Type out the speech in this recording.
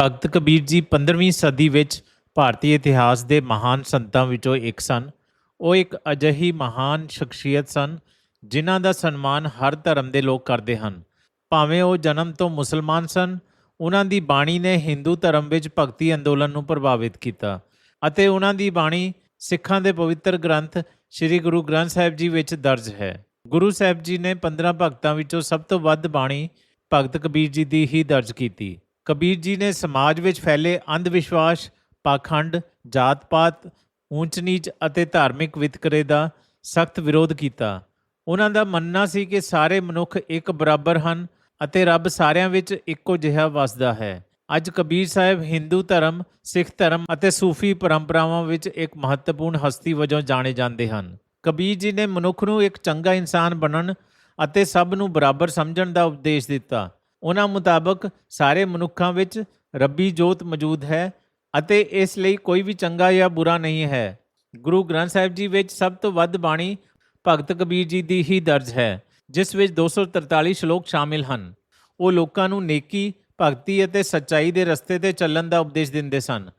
ਭਗਤ ਕਬੀਰ ਜੀ 15ਵੀਂ ਸਦੀ ਵਿੱਚ ਭਾਰਤੀ ਇਤਿਹਾਸ ਦੇ ਮਹਾਨ ਸੰਤਾਂ ਵਿੱਚੋਂ ਇੱਕ ਸਨ। ਉਹ ਇੱਕ ਅਜਿਹੀ ਮਹਾਨ ਸ਼ਖਸੀਅਤ ਸਨ, ਜਿਨ੍ਹਾਂ ਦਾ ਸਨਮਾਨ ਹਰ ਧਰਮ ਦੇ ਲੋਕ ਕਰਦੇ ਹਨ। ਭਾਵੇਂ ਉਹ ਜਨਮ ਤੋਂ ਮੁਸਲਮਾਨ ਸਨ, ਉਹਨਾਂ ਦੀ ਬਾਣੀ ਨੇ ਹਿੰਦੂ ਧਰਮ ਵਿੱਚ ਭਗਤੀ ਅੰਦੋਲਨ ਨੂੰ ਪ੍ਰਭਾਵਿਤ ਕੀਤਾ ਅਤੇ ਉਹਨਾਂ ਦੀ ਬਾਣੀ ਸਿੱਖਾਂ ਦੇ ਪਵਿੱਤਰ ਗ੍ਰੰਥ ਸ੍ਰੀ ਗੁਰੂ ਗ੍ਰੰਥ ਸਾਹਿਬ ਜੀ ਵਿੱਚ ਦਰਜ ਹੈ। ਗੁਰੂ ਸਾਹਿਬ ਜੀ ਨੇ 15 ਭਗਤਾਂ ਵਿੱਚੋਂ ਸਭ ਤੋਂ ਵੱਧ ਬਾਣੀ ਭਗਤ ਕਬੀਰ ਜੀ ਦੀ ਹੀ ਦਰਜ ਕੀਤੀ। ਕਬੀਰ ਜੀ ਨੇ ਸਮਾਜ ਵਿੱਚ ਫੈਲੇ ਅੰਧ ਵਿਸ਼ਵਾਸ ਪਾਖੰਡ, ਜਾਤ-ਪਾਤ ਊਚ ਨੀਚ ਅਤੇ ਧਾਰਮਿਕ ਵਿਤਕਰੇ ਦਾ ਸਖਤ ਵਿਰੋਧ ਕੀਤਾ। ਉਹਨਾਂ ਦਾ ਮੰਨਣਾ ਸੀ ਕਿ ਸਾਰੇ ਮਨੁੱਖ ਇੱਕ ਬਰਾਬਰ ਹਨ ਅਤੇ ਰੱਬ ਸਾਰਿਆਂ ਵਿੱਚ ਇੱਕੋ ਜਿਹਾ ਵਸਦਾ ਹੈ। ਅੱਜ ਕਬੀਰ ਸਾਹਿਬ ਹਿੰਦੂ ਧਰਮ, ਸਿੱਖ ਧਰਮ ਅਤੇ ਸੂਫੀ ਪਰੰਪਰਾਵਾਂ ਵਿੱਚ ਇੱਕ ਮਹੱਤਵਪੂਰਨ ਹਸਤੀ ਵਜੋਂ ਜਾਣੇ ਜਾਂਦੇ ਹਨ। ਕਬੀਰ ਜੀ ਨੇ ਮਨੁੱਖ ਨੂੰ ਇੱਕ ਚੰਗਾ ਇਨਸਾਨ ਬਣਨ ਅਤੇ ਸਭ ਨੂੰ ਬਰਾਬਰ ਸਮਝਣ ਦਾ ਉਪਦੇਸ਼ ਦਿੱਤਾ। ਉਹਨਾਂ ਮੁਤਾਬਕ ਸਾਰੇ ਮਨੁੱਖਾਂ ਵਿੱਚ ਰੱਬੀ ਜੋਤ ਮੌਜੂਦ ਹੈ ਅਤੇ ਇਸ ਲਈ ਕੋਈ ਵੀ ਚੰਗਾ ਜਾਂ ਬੁਰਾ ਨਹੀਂ ਹੈ। ਗੁਰੂ ਗ੍ਰੰਥ ਸਾਹਿਬ ਜੀ ਵਿੱਚ ਸਭ ਤੋਂ ਵੱਧ ਬਾਣੀ ਭਗਤ ਕਬੀਰ ਜੀ ਦੀ ਹੀ ਦਰਜ ਹੈ, ਜਿਸ ਵਿੱਚ 243 ਸ਼ਲੋਕ ਸ਼ਾਮਿਲ ਹਨ। ਉਹ ਲੋਕਾਂ ਨੂੰ ਨੇਕੀ, ਭਗਤੀ ਅਤੇ ਸੱਚਾਈ ਦੇ ਰਸਤੇ ਤੇ ਚੱਲਣ ਦਾ ਉਪਦੇਸ਼ ਦਿੰਦੇ ਸਨ।